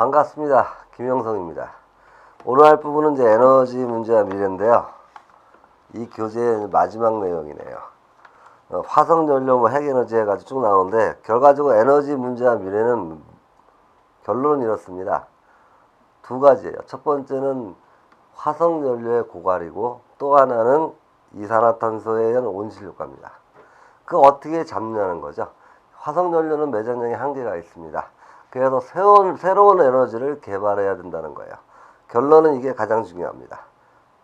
반갑습니다. 김영성입니다. 오늘 할 부분은 이제 에너지 문제와 미래인데요. 이 교재의 마지막 내용이네요. 어, 화석연료, 뭐 핵에너지 해가지고 쭉 나오는데 결과적으로 에너지 문제와 미래는 결론은 이렇습니다. 두 가지예요. 첫 번째는 화석연료의 고갈이고 또 하나는 이산화탄소에 의한 온실 효과입니다. 그 어떻게 잡냐는 거죠. 화석연료는 매장량의 한계가 있습니다. 그래서 새로운, 새로운 에너지를 개발해야 된다는 거예요. 결론은 이게 가장 중요합니다.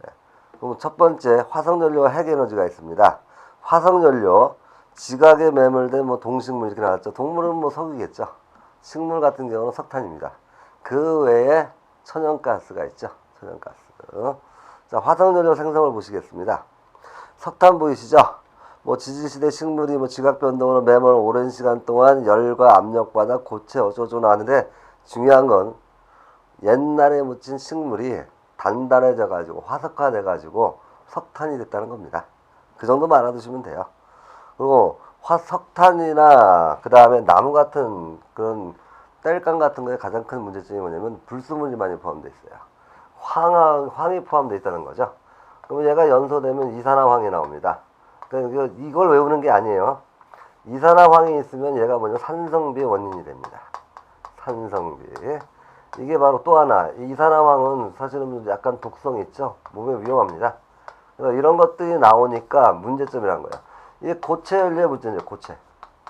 네. 그럼 첫 번째 화석연료와 핵에너지가 있습니다. 화석연료, 지각에 매몰된 뭐 동식물 이렇게 나왔죠. 동물은 뭐 석유겠죠. 식물 같은 경우는 석탄입니다. 그 외에 천연가스가 있죠. 천연가스. 자, 화석연료 생성을 보시겠습니다. 석탄 보이시죠? 뭐 지질시대 식물이 뭐 지각 변동으로 매몰 오랜 시간 동안 열과 압력받아 고체 어쩌고 나왔는데 중요한 건 옛날에 묻힌 식물이 단단해져 가지고 화석화돼 가지고 석탄이 됐다는 겁니다. 그 정도만 알아두시면 돼요. 그리고 화석탄이나 그 다음에 나무 같은 그런 땔감 같은 거에 가장 큰 문제점이 뭐냐면 불순물이 많이 포함되어 있어요. 황, 황이 포함되어 있다는 거죠. 그러면 얘가 연소되면 이산화황이 나옵니다. 그러니까 이걸 외우는 게 아니에요. 이산화황이 있으면 얘가 뭐냐 산성비의 원인이 됩니다. 산성비. 이게 바로 또 하나 이 이산화황은 사실은 약간 독성이 있죠. 몸에 위험합니다. 그래서 이런 것들이 나오니까 문제점이란 거예요. 이게 고체 연료의 문제죠. 고체.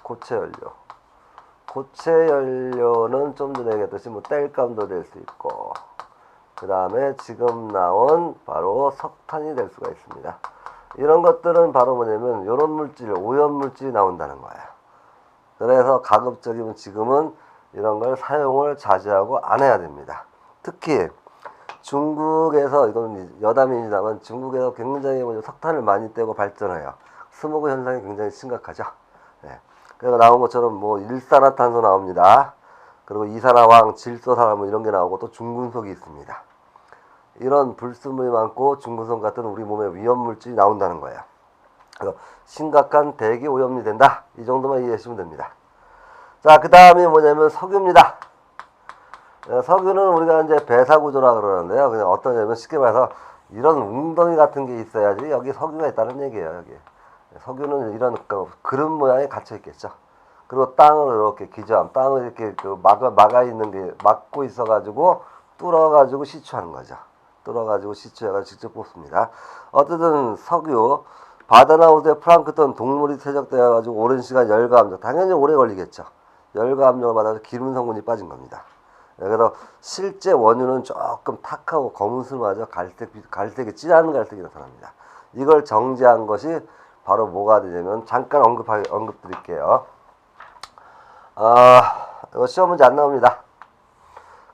고체 연료. 고체 연료는 좀 전에 얘기했듯이 뭐 땔감도 될 수 있고 그 다음에 지금 나온 바로 석탄이 될 수가 있습니다. 이런 것들은 바로 뭐냐면 이런 물질, 오염 물질이 나온다는 거예요. 그래서 가급적이면 지금은 이런 걸 사용을 자제하고 안 해야 됩니다. 특히 중국에서 이건 여담이지만 중국에서 굉장히 뭐냐 석탄을 많이 떼고 발전해요. 스모그 현상이 굉장히 심각하죠. 네. 그래서 나온 것처럼 뭐 일산화탄소 나옵니다. 그리고 이산화황, 질소산화 뭐 이런 게 나오고 또 중금속이 있습니다. 이런 불순물이 많고 중금속 같은 우리 몸에 위험 물질이 나온다는 거예요. 그래서 심각한 대기 오염이 된다. 이 정도만 이해하시면 됩니다. 자, 그 다음이 뭐냐면 석유입니다. 어, 석유는 우리가 이제 배사 구조라 그러는데요. 그냥 어떠냐면 쉽게 말해서 이런 웅덩이 같은 게 있어야지 여기 석유가 있다는 얘기예요. 여기 석유는 이런 그 그릇 모양에 갇혀 있겠죠. 그리고 땅을 이렇게 기점, 땅을 이렇게 그 막아 막아 있는 게 막고 있어가지고 뚫어가지고 시추하는 거죠. 뚫어가지고 시추해가 직접 뽑습니다. 어쨌든 석유 바다나 우대 플랑크톤 동물이 퇴적되어가지고 오랜 시간 압력 당연히 오래 걸리겠죠. 열과 압력을 받아서 기름 성분이 빠진 겁니다. 네, 그래서 실제 원유는 조금 탁하고 검은슬마저 갈색 갈색이 진한 갈색이 나타납니다. 이걸 정제한 것이 바로 뭐가 되냐면 잠깐 언급하 언급 드릴게요. 아 이거 시험 문제 안 나옵니다.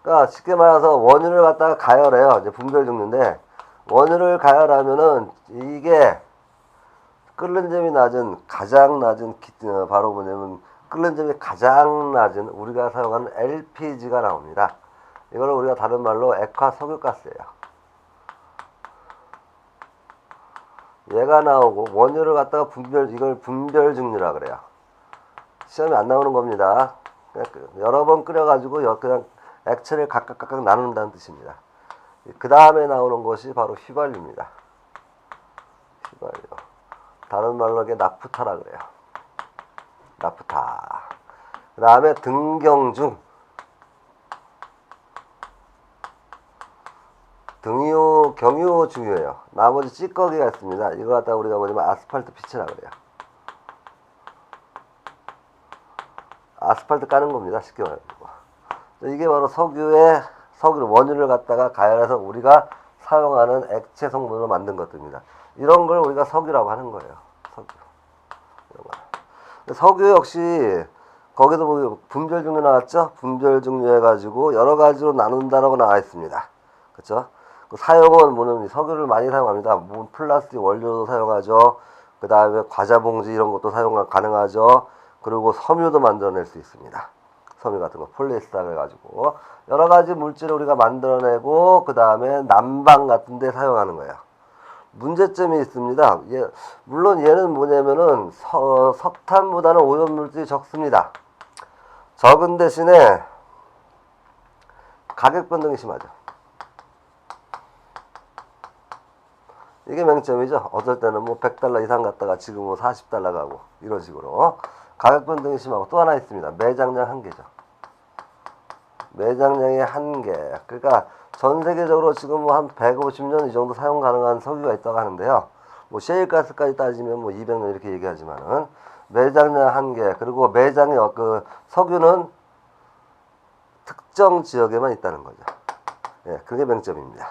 그러니까 쉽게 말해서 원유를 갖다가 가열해요. 이제 분별 종류인데 원유를 가열하면은 이게 끓는 점이 낮은 가장 낮은 기- 어, 바로 뭐냐면 끓는 점이 가장 낮은 우리가 사용하는 LPG가 나옵니다. 이거를 우리가 다른 말로 액화 석유가스예요. 얘가 나오고 원유를 갖다가 분별 이걸 분별 증류라 그래요. 시험에 안 나오는 겁니다. 그 여러 번 끓여가지고 여- 그냥 액체를 각각 각각 나눈다는 뜻입니다. 그 다음에 나오는 것이 바로 휘발유입니다. 휘발유. 다른 말로 이게 나프타라 그래요. 나프타. 그 다음에 등경중. 등유, 경유 중요해요. 나머지 찌꺼기가 있습니다. 이거 갖다 우리가 뭐냐면 아스팔트 pitch라 그래요. 아스팔트 까는 겁니다. 쉽게 말해서. 이게 바로 석유의 석유 원유를 갖다가 가열해서 우리가 사용하는 액체 성분으로 만든 것들입니다. 이런 걸 우리가 석유라고 하는 거예요. 석유. 석유 역시 거기도 보면 분별 종류 나왔죠? 분별 종류 해가지고 여러 가지로 나눈다라고 나와 있습니다. 그렇죠? 그 사용은 뭐냐면 석유를 많이 사용합니다. 뭐 플라스틱 원료도 사용하죠. 그 다음에 과자 봉지 이런 것도 사용 가능하죠. 그리고 섬유도 만들어낼 수 있습니다. 섬유 같은 거 폴리에스터를 가지고 여러 가지 물질을 우리가 만들어내고 그 다음에 난방 같은 데 사용하는 거예요. 문제점이 있습니다. 예, 물론 얘는 뭐냐면은 서- 석탄보다는 오염 물질이 적습니다. 적은 대신에 가격 변동이 심하죠. 이게 맹점이죠. 어떨 때는 뭐 100달러 이상 갔다가 지금 뭐 40달러 가고 이런 식으로 가격 변동이 심하고 또 하나 있습니다. 매장량 한계죠. 매장량의 한계. 그러니까 전 세계적으로 지금 뭐 한 150년 이 정도 사용 가능한 석유가 있다고 하는데요. 뭐 셰일가스까지 따지면 뭐 200년 이렇게 얘기하지만은 매장량 한계 그리고 매장의 어- 그 석유는 특정 지역에만 있다는 거죠. 예, 그게 맹점입니다.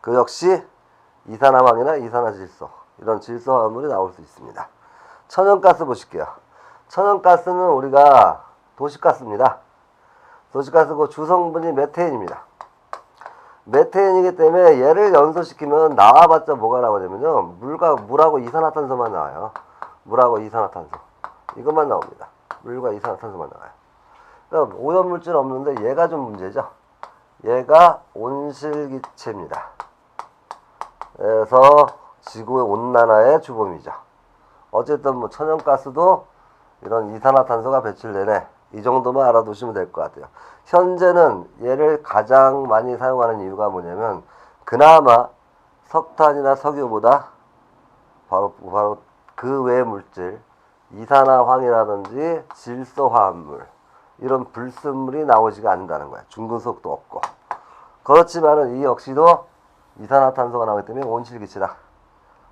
그 역시 이산화황이나 이산화질소 이런 질소 화물이 나올 수 있습니다. 천연가스 보실게요. 천연가스는 우리가 도시가스입니다. 도시가스고 주성분이 메테인입니다. 메테인이기 때문에 얘를 연소시키면 나와봤자 뭐가 나오냐면요. 물과 물하고 이산화탄소만 나와요. 물하고 이산화탄소 이것만 나옵니다. 물과 이산화탄소만 나와요. 그러니까 오염물질 없는데 얘가 좀 문제죠. 얘가 온실기체입니다. 그래서 지구의 온난화의 주범이죠. 어쨌든 뭐 천연가스도 이런 이산화탄소가 배출되네. 이 정도만 알아두시면 될 것 같아요. 현재는 얘를 가장 많이 사용하는 이유가 뭐냐면 그나마 석탄이나 석유보다 바로 바로 그 외 물질 이산화황이라든지 질소화합물 이런 불순물이 나오지가 않는다는 거야. 중금속도 없고. 그렇지만은 이 역시도 이산화탄소가 나오기 때문에 온실기체다.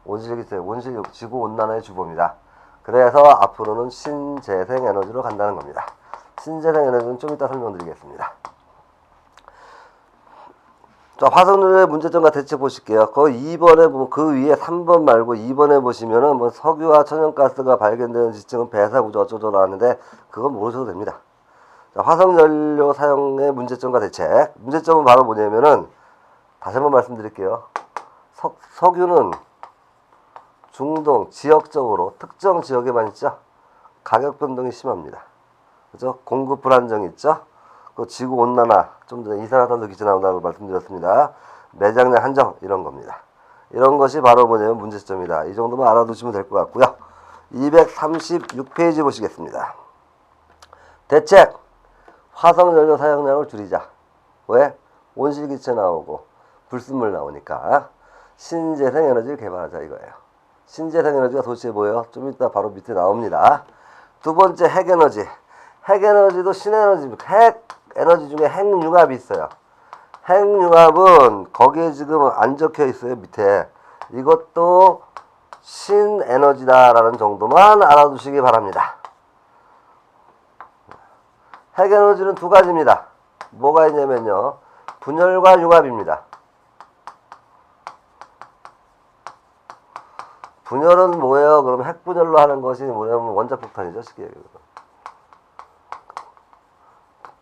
온실기체, 온실 지구 온난화의 주범이다. 그래서 앞으로는 신재생 에너지로 간다는 겁니다. 신재생 에너지는 좀 이따 설명드리겠습니다. 자, 화석연료의 문제점과 대책 보실게요. 그 2번에 보면 그 위에 3번 말고 2번에 보시면은 뭐 석유와 천연가스가 발견되는 지층은 배사 구조 어쩌고저쩌고 하는데 그건 모르셔도 됩니다. 자, 화석연료 사용의 문제점과 대책. 문제점은 바로 뭐냐면은 다시 한번 말씀드릴게요. 석, 석유는 중동 지역적으로 특정 지역에만 있죠. 가격 변동이 심합니다. 그죠? 공급 불안정이 있죠. 그 지구 온난화 좀 전에 이산화탄소 기체 나온다고 말씀드렸습니다. 매장량 한정 이런 겁니다. 이런 것이 바로 뭐냐면 문제점이다. 이 정도만 알아두시면 될 것 같고요. 236페이지 보시겠습니다. 대책 화석 연료 사용량을 줄이자. 왜? 온실기체 나오고 불순물 나오니까 신재생 에너지를 개발하자 이거예요. 신재생 에너지가 도대체 뭐예요? 좀 이따 바로 밑에 나옵니다. 두 번째 핵에너지. 핵 에너지도 신에너지, 핵 에너지 중에 핵융합이 있어요. 핵융합은 거기에 지금 안 적혀 있어요 밑에. 이것도 신에너지다라는 정도만 알아두시기 바랍니다. 핵에너지는 두 가지입니다. 뭐가 있냐면요. 분열과 융합입니다. 분열은 뭐예요? 그럼 핵분열로 하는 것이 뭐냐면 원자폭탄이죠. 쉽게 얘기해서.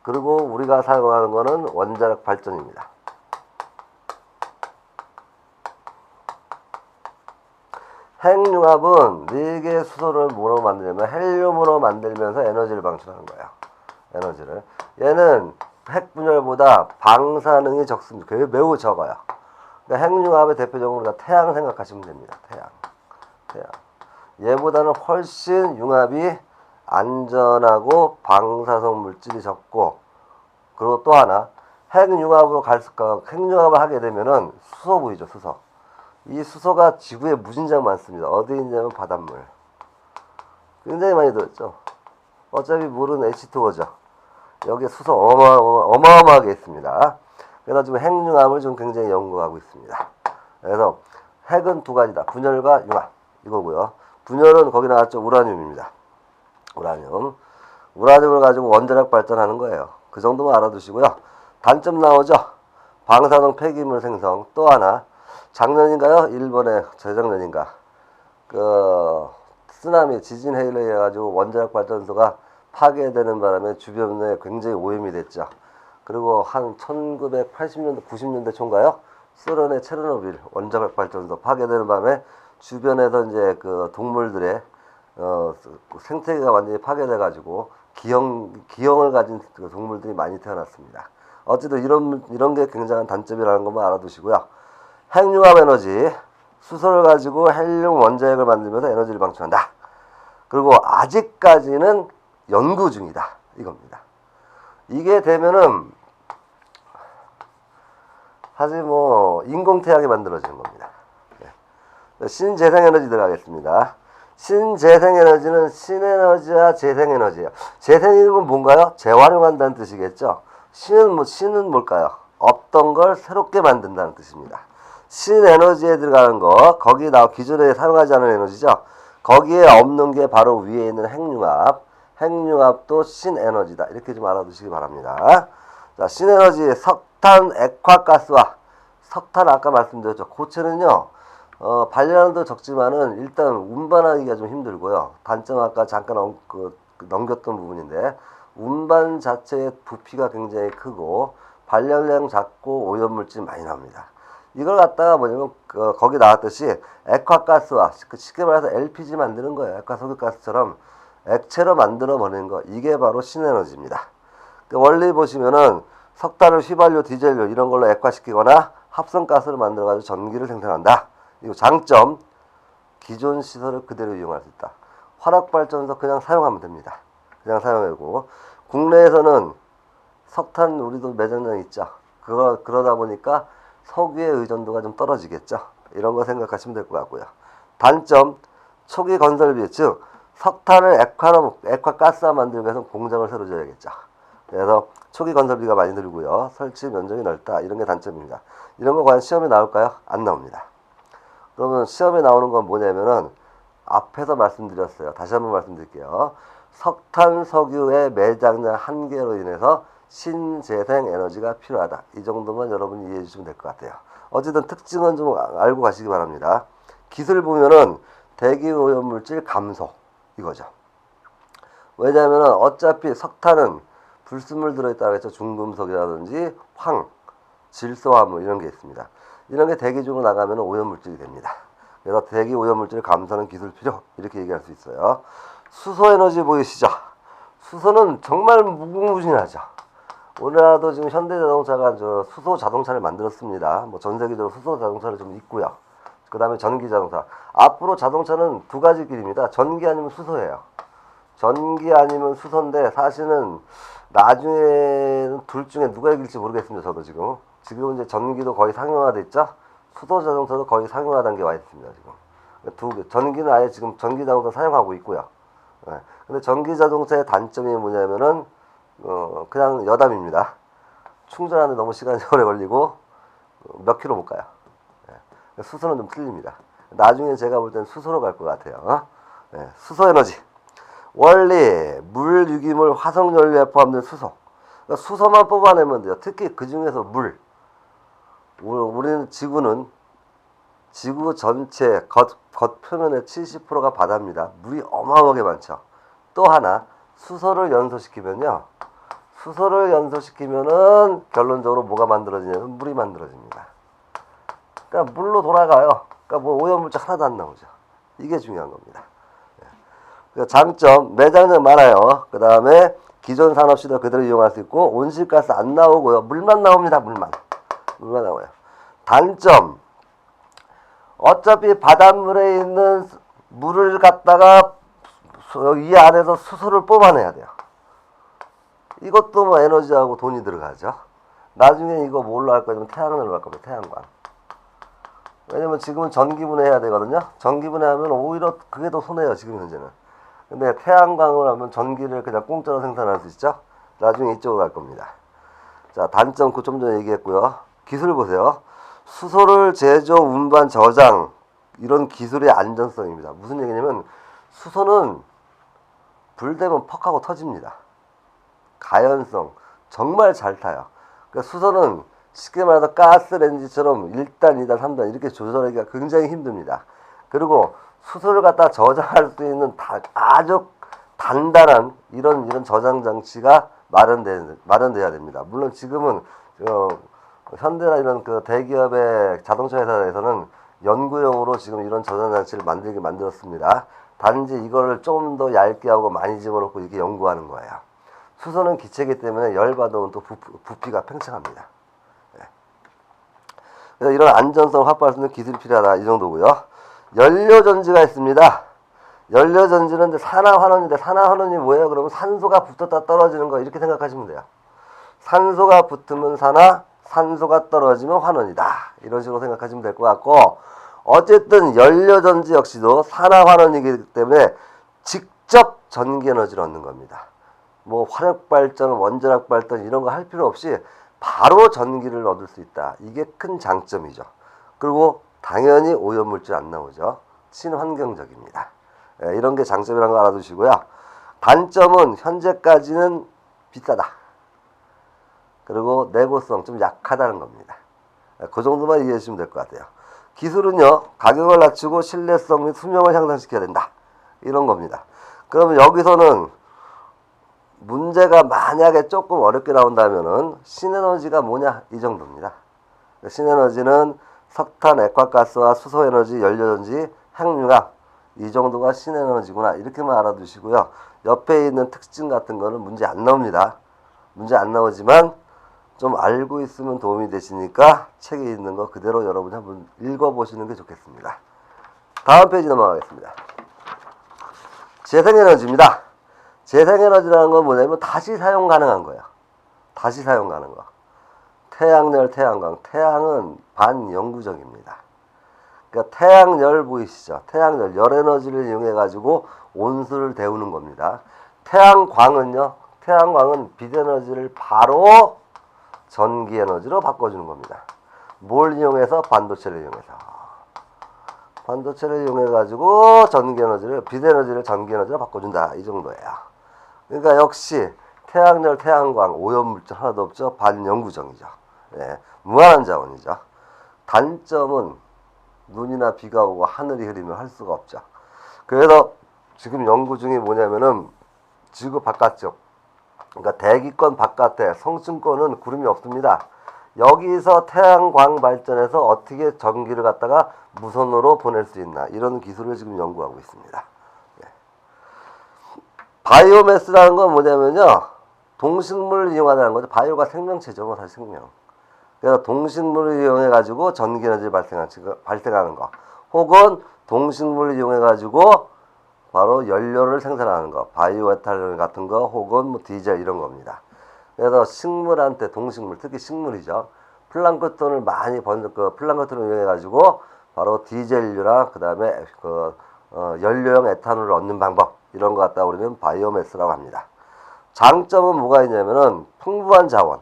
그리고 우리가 사용하는 것은 원자력 발전입니다. 핵융합은 네 개의 수소를 뭐로 만들냐면 헬륨으로 만들면서 에너지를 방출하는 거예요. 에너지를. 얘는 핵 분열보다 방사능이 적습니다. 매우 적어요. 그러니까 핵융합의 대표적으로 태양 생각하시면 됩니다. 태양. 태양. 얘보다는 훨씬 융합이 안전하고 방사성 물질이 적고 그리고 또 하나 핵융합으로 갈 수가 핵융합을 하게 되면은 수소 보이죠 수소. 이 수소가 지구에 무진장 많습니다. 어디 있냐면 바닷물. 굉장히 많이 들었죠? 어차피 물은 H2O죠. 여기에 수소 어마, 어마 어마하게 있습니다. 그래서 지금 핵융합을 좀 굉장히 연구하고 있습니다. 그래서 핵은 두 가지다. 분열과 융합. 이거고요. 분열은 거기 나왔죠. 우라늄입니다 우라늄. 우라늄을 가지고 원자력 발전하는 거예요. 그 정도만 알아두시고요. 단점 나오죠. 방사능 폐기물 생성. 또 하나. 작년인가요? 일본의 재작년인가. 그 쓰나미 지진 해일에 의해 가지고 원자력 발전소가 파괴되는 바람에 주변에 굉장히 오염이 됐죠. 그리고 한 1980년대 90년대 초인가요? 소련의 체르노빌 원자력 발전소 파괴되는 바람에 주변에서 이제 그 동물들의 어, 그 생태계가 완전히 파괴돼 가지고 기형 기형을 가진 그 동물들이 많이 태어났습니다. 어쨌든 이런 이런 게 굉장한 단점이라는 것만 알아두시고요. 핵융합 에너지 수소를 가지고 헬륨 원자핵을 만들면서 에너지를 방출한다. 그리고 아직까지는 연구 중이다. 이겁니다. 이게 되면은 사실 뭐 인공태양이 만들어지는 겁니다. 네. 신재생에너지 들어가겠습니다. 신재생에너지는 신에너지와 재생에너지예요. 재생이는 건 뭔가요? 재활용한다는 뜻이겠죠. 신은 뭐 신은 뭘까요? 없던 걸 새롭게 만든다는 뜻입니다. 신에너지에 들어가는 거 거기 나 기존에 사용하지 않은 에너지죠. 거기에 없는 게 바로 위에 있는 핵융합. 핵융합도 신에너지다. 이렇게 좀 알아두시기 바랍니다. 자, 신에너지 석탄 액화가스와 석탄 아까 말씀드렸죠. 고체는요. 어, 발열량도 적지만은 일단 운반하기가 좀 힘들고요. 단점 아까 잠깐 넘, 그, 그 넘겼던 부분인데 운반 자체의 부피가 굉장히 크고 발열량 작고 오염물질 많이 나옵니다. 이걸 갖다가 뭐냐면 그, 거기 나왔듯이 액화가스와 그 쉽게 말해서 LPG 만드는 거예요. 액화석유가스처럼 액체로 만들어 버리는 거 이게 바로 신에너지입니다. 그 원리 보시면은 석탄을 휘발유, 디젤유 이런 걸로 액화시키거나 합성가스를 만들어 가지고 전기를 생산한다. 이거 장점 기존 시설을 그대로 이용할 수 있다. 화력 발전소 그냥 사용하면 됩니다. 그냥 사용하고 국내에서는 석탄 우리도 매장량 있죠. 그러 그러다 보니까 석유의 의존도가 좀 떨어지겠죠. 이런 거 생각하시면 될 것 같고요. 단점 초기 건설비 즉 석탄을 액화로 액화가스화 만들기 위해서 공장을 새로 지어야겠죠. 그래서 초기 건설비가 많이 들고요. 설치 면적이 넓다. 이런 게 단점입니다. 이런 거 과연 시험에 나올까요? 안 나옵니다. 그러면 시험에 나오는 건 뭐냐면은 앞에서 말씀드렸어요. 다시 한번 말씀드릴게요. 석탄, 석유의 매장량 한계로 인해서 신재생 에너지가 필요하다. 이 정도만 여러분이 이해해 주시면 될 것 같아요. 어쨌든 특징은 좀 알고 가시기 바랍니다. 기술 보면은 대기 오염 물질 감소 이거죠. 왜냐하면 어차피 석탄은 불순물 들어있다고 했죠. 중금속이라든지 황, 질소화물 이런 게 있습니다. 이런 게 대기 중으로 나가면 오염물질이 됩니다. 그래서 대기 오염물질 감소는 기술 필요 이렇게 얘기할 수 있어요. 수소 에너지 보이시죠? 수소는 정말 무궁무진하죠. 우리나라도 지금 현대자동차가 저 수소 자동차를 만들었습니다. 뭐 전 세계적으로 수소 자동차를 좀 있고요. 그 다음에 전기 자동차. 앞으로 자동차는 두 가지 길입니다. 전기 아니면 수소예요. 전기 아니면 수소인데 사실은 나중에는 둘 중에 누가 이길지 모르겠습니다. 저도 지금. 지금 이제 전기도 거의 상용화돼 있죠. 수소 자동차도 거의 상용화 단계 와 있습니다. 지금. 두 개. 전기는 아예 지금 전기 자동차 사용하고 있고요. 예. 근데 전기 자동차의 단점이 뭐냐면은 어 그냥 여담입니다. 충전하는데 너무 시간이 오래 걸리고 어, 몇 킬로 못 가요. 예. 수소는 좀 틀립니다. 나중에 제가 볼 때는 수소로 갈 것 같아요. 어? 예. 수소 에너지. 원리, 물, 유기물, 화석 연료에 포함된 수소. 그러니까 수소만 뽑아내면 돼요. 특히 그 중에서 물. 우- 우리는 지구는 지구 전체 겉, 겉 표면의 70%가 바다입니다. 물이 어마어마하게 많죠. 또 하나 수소를 연소시키면요. 수소를 연소시키면은 결론적으로 뭐가 만들어지냐면 물이 만들어집니다. 그러니까 물로 돌아가요. 그러니까 뭐 오염물질 하나도 안 나오죠. 이게 중요한 겁니다. 그 장점 매장량 많아요. 그 다음에 기존 산업 시설 그대로 이용할 수 있고 온실가스 안 나오고요. 물만 나옵니다. 물만 물만 나와요. 단점 어차피 바닷물에 있는 수- 물을 갖다가 수- 이 안에서 수소를 뽑아내야 돼요. 이것도 뭐 에너지하고 돈이 들어가죠. 나중에 이거 뭘로 할 거냐면 태양광으로 할 겁니다. 태양광. 왜냐면 지금은 전기분해 해야 되거든요. 전기분해 하면 오히려 그게 더 손해요. 지금 현재는. 근데 태양광을 하면 전기를 그냥 공짜로 생산할 수 있죠. 나중에 이쪽으로 갈 겁니다. 자, 단점 그좀 전에 얘기했고요. 기술 보세요. 수소를 제조, 운반, 저장 이런 기술의 안전성입니다. 무슨 얘기냐면 수소는 불 되면 퍽 하고 터집니다. 가연성 정말 잘 타요. 그러니까 수소는 쉽게 말해서 가스 렌지처럼 1단, 2단, 3단 이렇게 조절하기가 굉장히 힘듭니다. 그리고 수소를 갖다 저장할 수 있는 다- 아주 단단한 이런 이런 저장 장치가 마련돼야 됩니다. 물론 지금은 어, 현대나 이런 그 대기업의 자동차 회사에서는 연구용으로 지금 이런 저장 장치를 만들게 만들었습니다. 단지 이거를 좀 더 얇게 하고 많이 집어넣고 이렇게 연구하는 거예요. 수소는 기체이기 때문에 열 받으면 또 부, 부피가 팽창합니다. 예. 그래서 이런 안전성을 확보할 수 있는 기술이 필요하다 이 정도고요. 연료 전지가 있습니다. 연료 전지는 이제 산화환원인데 산화환원이 뭐예요? 그러면 산소가 붙었다 떨어지는 거 이렇게 생각하시면 돼요. 산소가 붙으면 산화, 산소가 떨어지면 환원이다. 이런 식으로 생각하시면 될 것 같고 어쨌든 연료전지 역시도 산화 환원이기 때문에 직접 전기 에너지를 얻는 겁니다. 뭐 화력 발전, 원자력 발전 이런 거 할 필요 없이 바로 전기를 얻을 수 있다. 이게 큰 장점이죠. 그리고 당연히 오염물질 안 나오죠. 친환경적입니다. 예, 이런 게 장점이라는 거 알아두시고요. 단점은 현재까지는 비싸다. 그리고 내구성 좀 약하다는 겁니다. 예, 그 정도만 이해해 주시면 될 것 같아요. 기술은요, 가격을 낮추고 신뢰성 및 수명을 향상시켜야 된다. 이런 겁니다. 그러면 여기서는 문제가 만약에 조금 어렵게 나온다면은 신에너지가 뭐냐 이 정도입니다. 신에너지는 석탄, 액화가스와 수소에너지, 연료전지, 핵융합 이 정도가 신에너지구나 이렇게만 알아두시고요. 옆에 있는 특징 같은 거는 문제 안 나옵니다. 문제 안 나오지만 좀 알고 있으면 도움이 되시니까 책에 있는 거 그대로 여러분이 한번 읽어보시는 게 좋겠습니다. 다음 페이지 넘어가겠습니다. 재생에너지입니다. 재생에너지라는 건 뭐냐면 다시 사용 가능한 거예요. 다시 사용 가능한 거. 태양열, 태양광. 태양은 반영구적입니다. 그러니까 태양열 보이시죠? 태양열, 열에너지를 이용해 가지고 온수를 데우는 겁니다. 태양광은요. 태양광은 빛에너지를 바로 전기 에너지로 바꿔주는 겁니다. 뭘 이용해서? 반도체를 이용해서. 반도체를 이용해 가지고 전기 에너지를 빛 에너지를 전기 에너지로 바꿔준다 이 정도예요. 그러니까 역시 태양열, 태양광 오염 물질 하나도 없죠. 반영구정이죠. 예, 무한한 자원이죠. 단점은 눈이나 비가 오고 하늘이 흐리면 할 수가 없죠. 그래서 지금 연구 중이 뭐냐면은 지구 바깥쪽, 그러니까 대기권 바깥에 성층권은 구름이 없습니다. 여기서 태양광 발전해서 어떻게 전기를 갖다가 무선으로 보낼 수 있나 이런 기술을 지금 연구하고 있습니다. 예. 바이오매스라는 건 뭐냐면요 동식물을 이용하는 거죠. 바이오가 생명체죠, 뭐 사실 생명. 그래서 동식물을 이용해 가지고 전기 에너지를 발생하, 발생하는 거, 혹은 동식물을 이용해 가지고 바로 연료를 생산하는 거, 바이오 에탄올 같은 거, 혹은 뭐 디젤 이런 겁니다. 그래서 식물한테 동식물, 특히 식물이죠. 플랑크톤을 많이 번, 그 플랑크톤을 이용해 가지고 바로 디젤류랑 그 다음에 그 어, 연료용 에탄올을 얻는 방법 이런 거 갖다 우리는 바이오매스라고 합니다. 장점은 뭐가 있냐면은 풍부한 자원,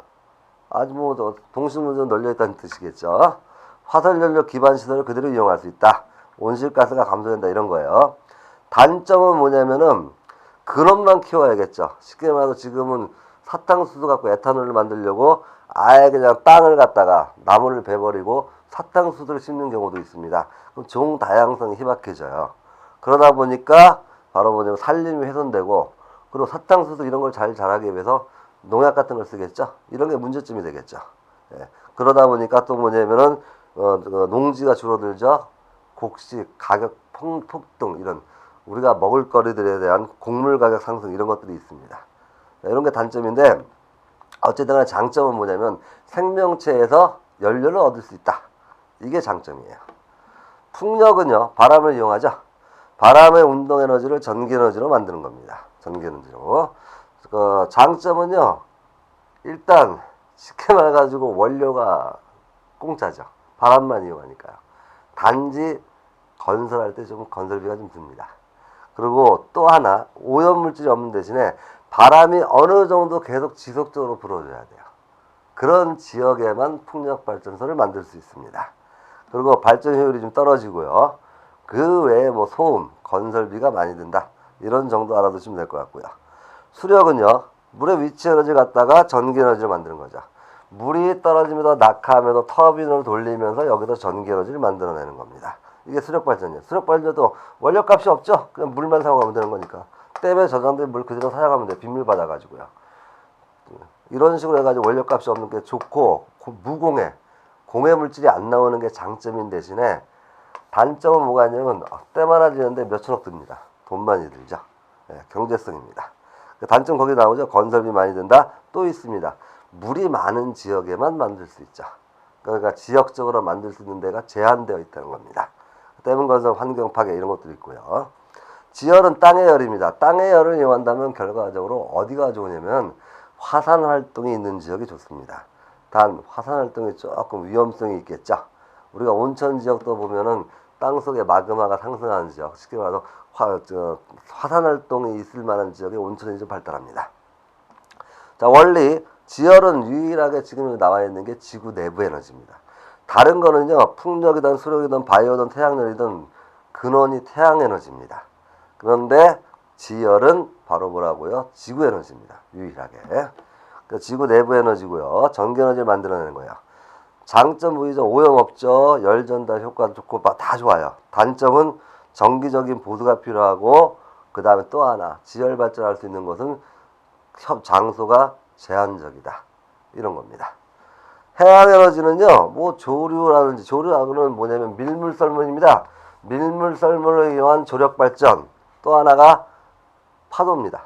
아주 뭐 동식물도 널려 있다는 뜻이겠죠. 화석 연료 기반 시설을 그대로 이용할 수 있다. 온실가스가 감소된다 이런 거예요. 단점은 뭐냐면은 근원만 키워야겠죠. 쉽게 말해서 지금은 사탕수수 갖고 에탄올을 만들려고 아예 그냥 땅을 갖다가 나무를 베버리고 사탕수수를 심는 경우도 있습니다. 그럼 종 다양성이 희박해져요. 그러다 보니까 바로 뭐냐면 산림이 훼손되고 그리고 사탕수수 이런 걸 잘 자라기 위해서 농약 같은 걸 쓰겠죠. 이런 게 문제점이 되겠죠. 예. 그러다 보니까 또 뭐냐면은 어, 어, 농지가 줄어들죠. 곡식 가격 폭, 폭등 이런 우리가 먹을 거리들에 대한 곡물 가격 상승 이런 것들이 있습니다. 네, 이런 게 단점인데 어쨌든 간에 장점은 뭐냐면 생명체에서 연료를 얻을 수 있다. 이게 장점이에요. 풍력은요, 바람을 이용하죠. 바람의 운동 에너지를 전기 에너지로 만드는 겁니다. 전기 에너지로. 그 장점은요, 일단 쉽게 말해가지고 원료가 공짜죠. 바람만 이용하니까요. 단지 건설할 때 좀 건설비가 좀 듭니다. 그리고 또 하나 오염 물질이 없는 대신에 바람이 어느 정도 계속 지속적으로 불어줘야 돼요. 그런 지역에만 풍력 발전소를 만들 수 있습니다. 그리고 발전 효율이 좀 떨어지고요. 그 외에 뭐 소음, 건설비가 많이 든다. 이런 정도 알아두시면 될 것 같고요. 수력은요. 물의 위치 에너지 갖다가 전기 에너지를 만드는 거죠. 물이 떨어지면서 낙하하면서 터빈을 돌리면서 여기서 전기 에너지를 만들어내는 겁니다. 이게 수력 발전이에요. 수력 발전도 원료 값이 없죠. 그냥 물만 사용하면 되는 거니까. 댐에 저장된 물 그대로 사용하면 돼. 빗물 받아가지고요. 이런 식으로 해가지고 원료 값이 없는 게 좋고 고- 무공해 공해 물질이 안 나오는 게 장점인 대신에 단점은 뭐가 있냐면 어, 댐 하나 지는데 몇천억 듭니다. 돈 많이 들죠. 예, 경제성입니다. 그 단점 거기 나오죠. 건설비 많이 든다. 또 있습니다. 물이 많은 지역에만 만들 수 있죠. 그러니까 지역적으로 만들 수 있는 데가 제한되어 있다는 겁니다. 댐 건설 환경 파괴 이런 것도 있고요. 지열은 땅의 열입니다. 땅의 열을 이용한다면 결과적으로 어디가 좋으냐면 화산 활동이 있는 지역이 좋습니다. 단 화산 활동이 조금 위험성이 있겠죠. 우리가 온천 지역도 보면은 땅 속에 마그마가 상승하는 지역, 쉽게 말해서 화, 저, 화산 활동이 있을 만한 지역에 온천이 좀 발달합니다. 자, 원리 지열은 유일하게 지금 나와 있는 게 지구 내부 에너지입니다. 다른 거는요, 풍력이든 수력이든 바이오든 태양열이든 근원이 태양 에너지입니다. 그런데 지열은 바로 뭐라고요? 지구 에너지입니다. 유일하게. 그 지구 내부 에너지고요. 전기 에너지를 만들어내는 거예요. 장점 보이죠? 오염 없죠. 열 전달 효과도 좋고 막다 좋아요. 단점은 정기적인 보수가 필요하고 그 다음에 또 하나 지열 발전할 수 있는 것은 협 장소가 제한적이다. 이런 겁니다. 해양 에너지는요, 뭐 조류라든지 조류하고는 뭐냐면 밀물 썰물입니다. 밀물 썰물을 이용한 조력 발전. 또 하나가 파도입니다.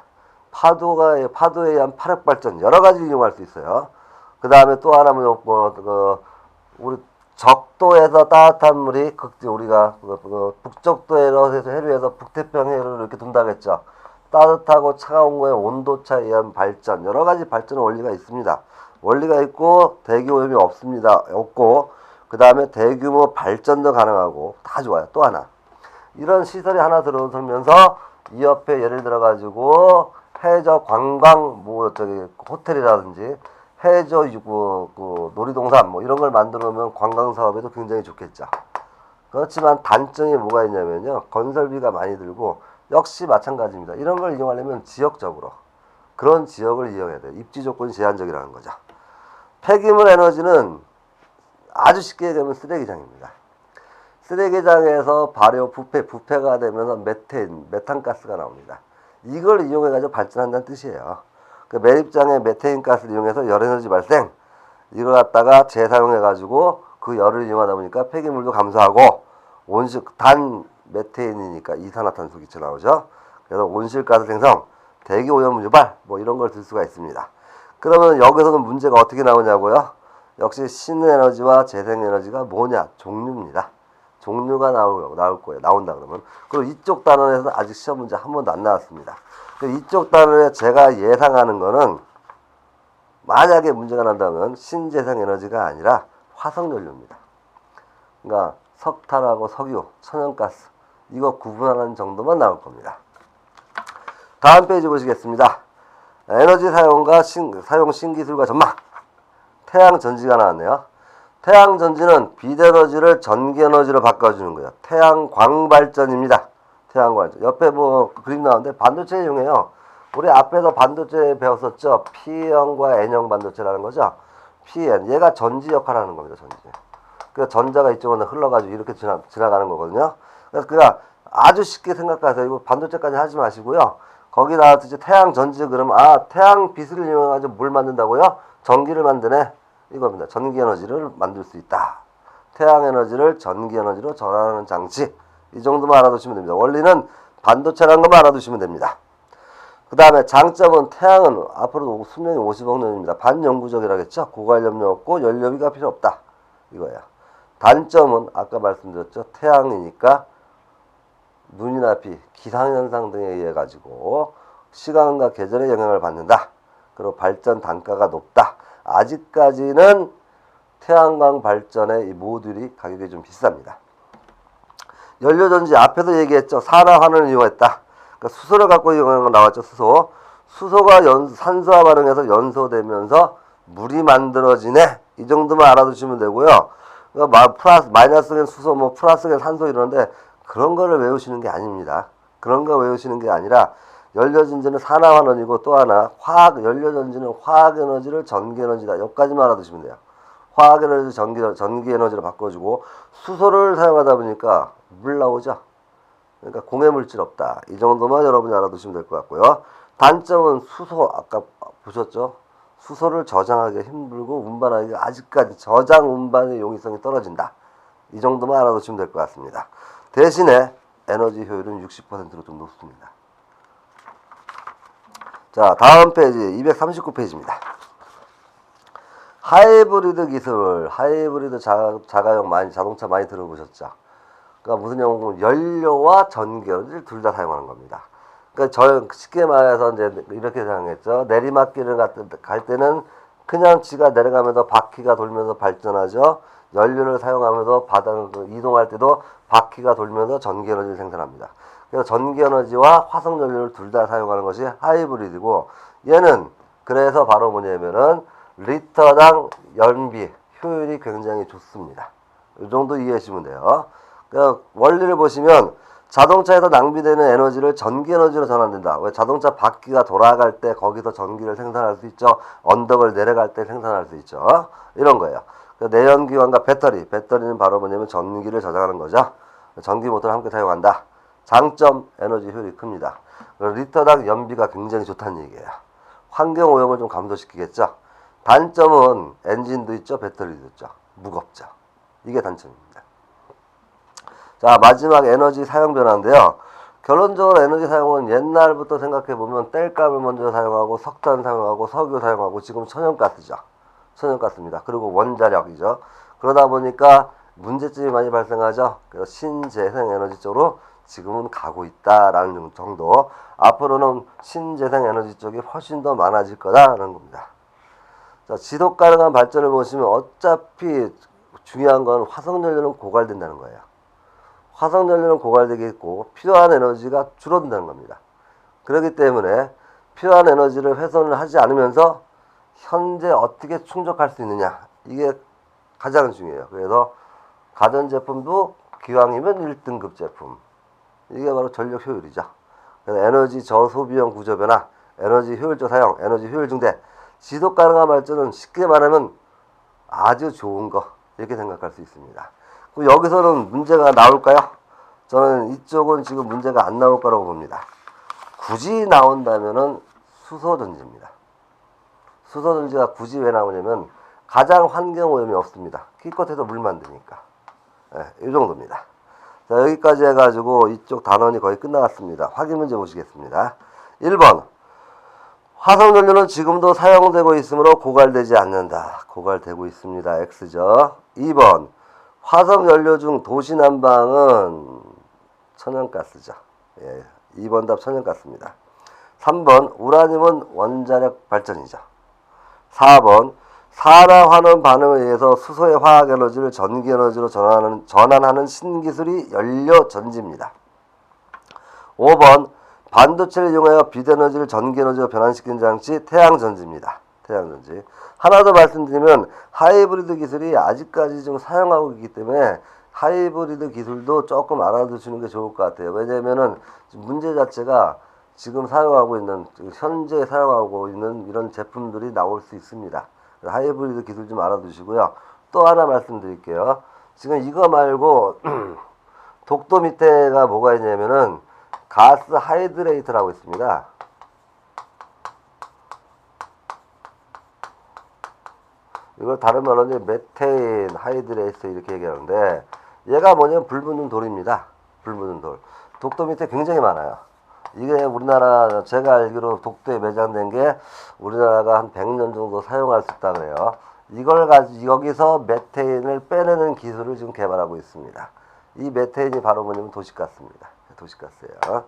파도가 파도에 의한 파력 발전 여러 가지 이용할 수 있어요. 그 다음에 또 하나 뭐, 뭐, 그, 우리 적도에서 따뜻한 물이 극 우리가 그, 그 북적도에서 해류에서 북태평 해류를 이렇게 돈다겠죠. 따뜻하고 차가운 거에 온도 차에 의한 발전 여러 가지 발전 원리가 있습니다. 원리가 있고 대기 오염이 없습니다. 없고 그 다음에 대규모 발전도 가능하고 다 좋아요. 또 하나 이런 시설이 하나 들어서면서 이 옆에 예를 들어 가지고 해저 관광 뭐 저기 호텔이라든지 해저 그, 그 놀이동산 뭐 이런 걸 만들어 놓으면 관광 사업에도 굉장히 좋겠죠. 그렇지만 단점이 뭐가 있냐면요. 건설비가 많이 들고 역시 마찬가지입니다. 이런 걸 이용하려면 지역적으로 그런 지역을 이용해야 돼요. 입지 조건이 제한적이라는 거죠. 폐기물 에너지는 아주 쉽게 얘기하면 쓰레기장입니다. 쓰레기장에서 발효 부패 부패가 되면서 메탄 메탄가스가 나옵니다. 이걸 이용해 가지고 발전한다는 뜻이에요. 그 매립장에 메테인 가스를 이용해서 열에너지 발생 이걸 갖다가 재사용해 가지고 그 열을 이용하다 보니까 폐기물도 감소하고 온실 단 메테인이니까 이산화탄소 기체 나오죠. 그래서 온실가스 생성, 대기 오염 유발 뭐 이런 걸 들 수가 있습니다. 그러면 여기서는 문제가 어떻게 나오냐고요? 역시 신에너지와 재생에너지가 뭐냐? 종류입니다. 종류가 나올, 나올 거예요. 나온다 그러면. 그리고 이쪽 단원에서 아직 시험 문제 한 번도 안 나왔습니다. 그 이쪽 단원에 제가 예상하는 거는 만약에 문제가 난다면 신재생 에너지가 아니라 화석연료입니다. 그러니까 석탄하고 석유, 천연가스 이거 구분하는 정도만 나올 겁니다. 다음 페이지 보시겠습니다. 에너지 사용과 신, 사용 신기술과 전망. 태양 전지가 나왔네요. 태양 전지는 비에너지를 전기 에너지로 바꿔주는 거예요. 태양 광 발전입니다. 태양 광 발전. 옆에 뭐 그림 나오는데 반도체 이용해요. 우리 앞에서 반도체 배웠었죠. P형과 N형 반도체라는 거죠. PN. 얘가 전지 역할을 하는 겁니다. 전지. 그 전자가 이쪽으로 흘러가지고 이렇게 지나, 지나가는 거거든요. 그래서 그가 아주 쉽게 생각하세요. 이거 반도체까지 하지 마시고요. 거기 나왔듯이 태양 전지 그러면 아 태양 빛을 이용해가지고 물 만든다고요? 전기를 만드네 이겁니다. 전기 에너지를 만들 수 있다. 태양 에너지를 전기 에너지로 전환하는 장치 이 정도만 알아두시면 됩니다. 원리는 반도체라는 것만 알아두시면 됩니다. 그 다음에 장점은 태양은 앞으로 수명이 50억 년입니다. 반영구적이라겠죠. 고관염료 없고 연료비가 필요 없다. 이거야. 단점은 아까 말씀드렸죠. 태양이니까 눈이나 비, 기상현상 등에 의해 가지고 시간과 계절의 영향을 받는다. 그리고 발전 단가가 높다. 아직까지는 태양광 발전의 이 모듈이 가격이 좀 비쌉니다. 연료전지 앞에서 얘기했죠. 산화환을 이용했다. 그러니까 수소를 갖고 이용하는 거 나왔죠. 수소. 수소가 연, 산소와 반응해서 연소되면서 물이 만들어지네. 이 정도만 알아두시면 되고요. 그러니까 마, 플러스, 마이너스는 수소, 뭐 플러스는 산소 이러는데 그런 거를 외우시는 게 아닙니다. 그런 거 외우시는 게 아니라 연료전지는 산화환원이고 또 하나 화학 연료전지는 화학 에너지를 전기 에너지다. 여기까지만 알아두시면 돼요. 화학 에너지 전기 전기 에너지로 바꿔주고 수소를 사용하다 보니까 물 나오죠. 그러니까 공해 물질 없다. 이 정도만 여러분이 알아두시면 될 것 같고요. 단점은 수소 아까 보셨죠? 수소를 저장하기 힘들고 운반하기 아직까지 저장 운반의 용이성이 떨어진다. 이 정도만 알아두시면 될 것 같습니다. 대신에 에너지 효율은 60%로 좀 높습니다. 자, 다음 페이지 239페이지입니다. 하이브리드 기술, 하이브리드 자, 자가용 많이 자동차 많이 들어보셨죠? 그러니까 무슨 영웅은 연료와 전기를 둘 다 사용하는 겁니다. 그러니까 저 쉽게 말해서 이제 이렇게 생각했죠. 내리막길을 갈 때는 그냥 지가 내려가면서 바퀴가 돌면서 발전하죠. 연료를 사용하면서 바닥 그 이동할 때도 바퀴가 돌면서 전기 에너지를 생산합니다. 그래서 전기 에너지와 화석 연료를 둘 다 사용하는 것이 하이브리드고 얘는 그래서 바로 뭐냐면은 리터당 연비 효율이 굉장히 좋습니다. 이 정도 이해하시면 돼요. 원리를 보시면 자동차에서 낭비되는 에너지를 전기 에너지로 전환된다. 왜 자동차 바퀴가 돌아갈 때 거기서 전기를 생산할 수 있죠. 언덕을 내려갈 때 생산할 수 있죠. 이런 거예요. 그 내연기관과 배터리, 배터리는 바로 뭐냐면 전기를 저장하는 거죠. 전기 모터를 함께 사용한다. 장점 에너지 효율이 큽니다. 리터당 연비가 굉장히 좋다는 얘기예요. 환경 오염을 좀 감소시키겠죠. 단점은 엔진도 있죠, 배터리도 있죠. 무겁죠. 이게 단점입니다. 자, 마지막 에너지 사용 변화인데요. 결론적으로 에너지 사용은 옛날부터 생각해 보면 땔감을 먼저 사용하고 석탄 사용하고 석유 사용하고 지금 천연가스죠. 천연가스입니다. 그리고 원자력이죠. 그러다 보니까 문제점이 많이 발생하죠. 그래서 신재생 에너지 쪽으로 지금은 가고 있다라는 정도. 앞으로는 신재생 에너지 쪽이 훨씬 더 많아질 거다라는 겁니다. 자, 지속 가능한 발전을 보시면 어차피 중요한 건 화석 연료는 고갈된다는 거예요. 화석 연료는 고갈되겠고 필요한 에너지가 줄어든다는 겁니다. 그렇기 때문에 필요한 에너지를 훼손을 하지 않으면서 현재 어떻게 충족할 수 있느냐 이게 가장 중요해요. 그래서 가전 제품도 기왕이면 1등급 제품 이게 바로 전력 효율이죠. 그래서 에너지 저소비용 구조 변화, 에너지 효율적 사용, 에너지 효율 증대, 지속 가능한 발전은 쉽게 말하면 아주 좋은 거 이렇게 생각할 수 있습니다. 그럼 여기서는 문제가 나올까요? 저는 이쪽은 지금 문제가 안 나올 거라고 봅니다. 굳이 나온다면은 수소 전지입니다. 수소전지가 굳이 왜 나오냐면 가장 환경 오염이 없습니다. 기껏해도 물 만 드니까. 예, 이 정도입니다. 자, 여기까지 해가지고 이쪽 단원이 거의 끝나갔습니다. 확인 문제 보시겠습니다. 1번. 화석연료는 지금도 사용되고 있으므로 고갈되지 않는다. 고갈되고 있습니다. X죠. 2번. 화석연료 중 도시 난방은 천연가스죠. 예, 2번 답 천연가스입니다. 3번. 우라늄은 원자력 발전이죠. 4번. 산화환원 반응에 의해서 수소의 화학 에너지를 전기 에너지로 전환하는, 전환하는 신기술이 연료 전지입니다. 5번 반도체를 이용하여 빛에너지를 전기 에너지로 변환시키는 장치 태양전지입니다. 태양전지. 하나 더 말씀드리면 하이브리드 기술이 아직까지 좀 사용하고 있기 때문에 하이브리드 기술도 조금 알아두시는 게 좋을 것 같아요. 왜냐면은 문제 자체가 지금 사용하고 있는 현재 사용하고 있는 이런 제품들이 나올 수 있습니다. 하이브리드 기술 좀 알아두시고요. 또 하나 말씀드릴게요. 지금 이거 말고 독도 밑에가 뭐가 있냐면은 가스 하이드레이트라고 있습니다. 이걸 다른 말로 이제 메테인 하이드레이트 이렇게 얘기하는데 얘가 뭐냐면 불 붙는 돌입니다. 불 붙는 돌. 독도 밑에 굉장히 많아요. 이게 우리나라 제가 알기로 독도에 매장된 게 우리나라가 한 100년 정도 사용할 수 있다 그래요. 이걸 가지고 여기서 메테인을 빼내는 기술을 지금 개발하고 있습니다. 이 메테인이 바로 뭐냐면 도시가스입니다. 도시가스예요. 자,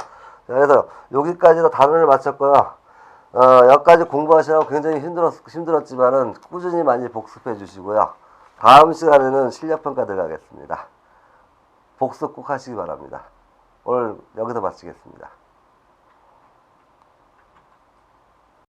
그래서 여기까지도 단어를 마쳤고요. 어, 여기까지 공부하시라고 굉장히 힘들었, 힘들었지만은 꾸준히 많이 복습해 주시고요. 다음 시간에는 실력평가 들어가겠습니다. 복습 꼭 하시기 바랍니다. 오늘 여기서 마치겠습니다.